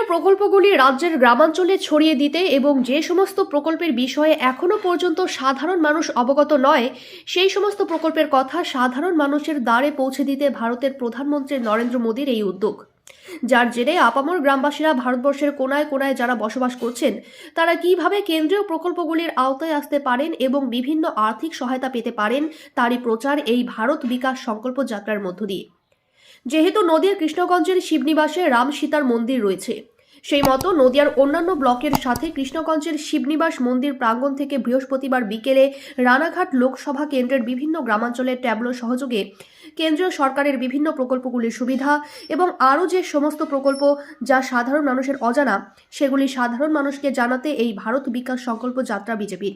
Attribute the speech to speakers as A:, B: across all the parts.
A: কেন্দ্রীয় প্রকল্পগুলি রাজ্যের গ্রামাঞ্চলে ছড়িয়ে দিতে এবং যে সমস্ত প্রকল্পের বিষয়ে এখনও পর্যন্ত সাধারণ মানুষ অবগত নয়, সেই সমস্ত প্রকল্পের কথা সাধারণ মানুষের দ্বারে পৌঁছে দিতে ভারতের প্রধানমন্ত্রী নরেন্দ্র মোদীর এই উদ্যোগ। যার জেরে আপামর গ্রামবাসীরা ভারতবর্ষের কোনায় কোনায় যারা বসবাস করছেন, তারা কীভাবে কেন্দ্রীয় প্রকল্পগুলির আওতায় আসতে পারেন এবং বিভিন্ন আর্থিক সহায়তা পেতে পারেন, তারই প্রচার এই ভারত বিকাশ সংকল্প যাত্রার মধ্য দিয়ে। যেহেতু নদিয়ার কৃষ্ণগঞ্জের শিবনিবাসে রাম সীতার মন্দির রয়েছে সেই মতো নদিয়ার অন্যান্য ব্লকের সাথে কৃষ্ণগঞ্জের শিবনিবাস মন্দির প্রাঙ্গণ থেকে বৃহস্পতিবার বিকেলে রানাঘাট লোকসভা কেন্দ্রের বিভিন্ন গ্রামাঞ্চলের ট্যাবলো সহযোগে কেন্দ্রীয় সরকারের বিভিন্ন প্রকল্পগুলির সুবিধা এবং আরও যে সমস্ত প্রকল্প যা সাধারণ মানুষের অজানা, সেগুলি সাধারণ মানুষকে জানাতে এই ভারত বিকাশ সংকল্প যাত্রা বিজেপির।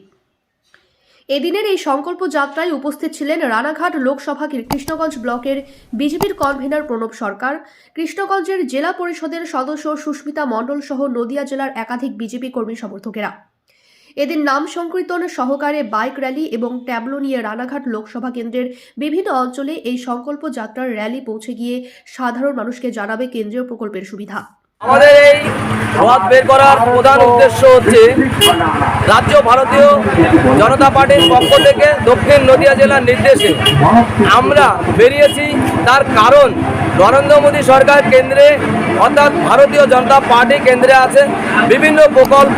A: এদিনের এই সংকল্প যাত্রায় উপস্থিত ছিলেন রানাঘাট লোকসভা কৃষ্ণগঞ্জ ব্লকের বিজেপির কনভেনার প্রণব সরকার, কৃষ্ণগঞ্জের জেলা পরিষদের সদস্য সুস্মিতা মণ্ডল সহ নদিয়া জেলার একাধিক বিজেপি কর্মী সমর্থকেরা। এদিন নাম সংকীর্তন, সহকারে বাইক র্যালি এবং ট্যাবলো নিয়ে রানাঘাট লোকসভা কেন্দ্রের বিভিন্ন অঞ্চলে এই সংকল্প যাত্রার র্যালি পৌঁছে গিয়ে সাধারণ মানুষকে জানাবে কেন্দ্রীয় প্রকল্পের সুবিধা।
B: আমাদের এই রথ বের করার প্রধান উদ্দেশ্য হচ্ছে রাজ্য ভারতীয় জনতা পার্টির পক্ষ থেকে দক্ষিণ নদিয়া জেলার নির্দেশে আমরা বেরিয়েছি। তার কারণ নরেন্দ্র মোদী সরকার কেন্দ্রে, অর্থাৎ ভারতীয় জনতা পার্টি কেন্দ্রে আছে। বিভিন্ন প্রকল্প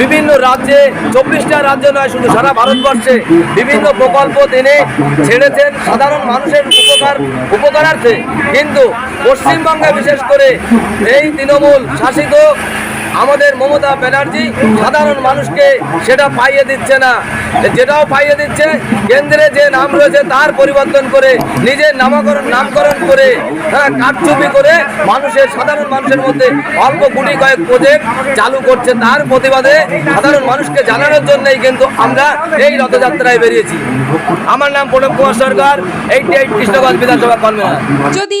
B: বিভিন্ন রাজ্যে, চব্বিশটা রাজ্য নয়, শুধু সারা ভারতবর্ষে বিভিন্ন প্রকল্প তিনি ছেড়েছেন। সাধারণ মানুষের উপকার, উপকারার্থে। কিন্তু পশ্চিমবঙ্গে বিশেষ করে এই তৃণমূল শাসিত আমাদের মমতা ব্যানার্জি সাধারণ মানুষকে সেটা পাইয়ে দিচ্ছে না। যেটাও পাইয়ে দিচ্ছে, কেন্দ্রে যে নাম রয়েছে তার পরিবর্তন করে, নিজের নামাকরণ, নামকরণ করে হ্যাঁ কারচুপি করে মানুষের, সাধারণ মানুষের মধ্যে অল্প গুটি কয়েক প্রজেক্ট চালু করছে। তার প্রতিবাদে সাধারণ মানুষকে জানানোর জন্যই কিন্তু আমরা এই রথযাত্রায় বেরিয়েছি। আমার নাম Pranab Kumar Sarkar eighty eight Krishnaganj Vidhan Sabha convener
C: যদি